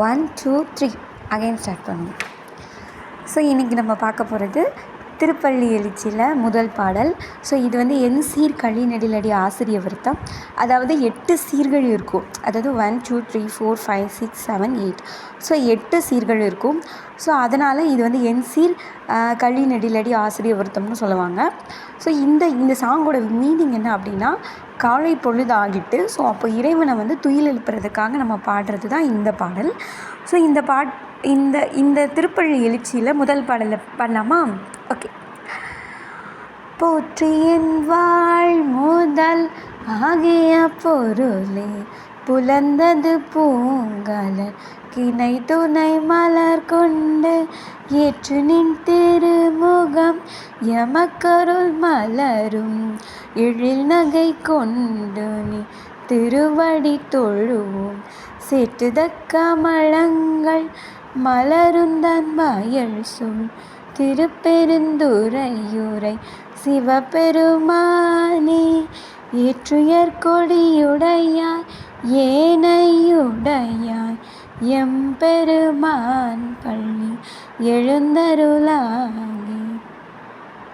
One two three again start பண்ணுவோம் so இன்றைக்கி நம்ம பார்க்க போகிறது திருப்பள்ளி எழுச்சியில் முதல் பாடல். ஸோ இது வந்து என் சீர் களி நெடிலடி ஆசிரிய விருத்தம். அதாவது எட்டு சீர்கள் இருக்கும். அதாவது one two three four five six seven eight so எட்டு சீர்கள் இருக்கும். ஸோ அதனால் இது வந்து என் சீர் களி நெடிலடி ஆசிரிய விருத்தம்னு சொல்லுவாங்க. ஸோ இந்த இந்த சாங்கோட மீனிங் என்ன அப்படின்னா காலை பொழுது ஆகிட்டு ஸோ அப்போ இறைவனை வந்து துயில் எழுப்புறதுக்காக நம்ம பாடுறது தான் இந்த பாடல். ஸோ இந்த பாட் இந்த இந்த திருப்பள்ளி எழுச்சியில் முதல் பாடலில் பண்ணலாமா? ஓகே போற்றியன் வாழ் முதல் ஆகிய பொருளே புலந்தது பூங்கலர் கிணை துணை மலர் கொண்டு ஏற்று நின் திருமுகம். எமக்கருள் மலரும் எழில் நகை கொண்டு நீ திருவடி தொழுவோம். சேற்றுதக்க மழங்கள் மலருந்தன் வயல் சொல் திருப்பெருந்துரையுரை சிவபெருமானே ஏற்றுயர் கொடியுடையாய் ஏனையுடையாய் எம்பெருமான் பள்ளி எழுந்தருளாய்.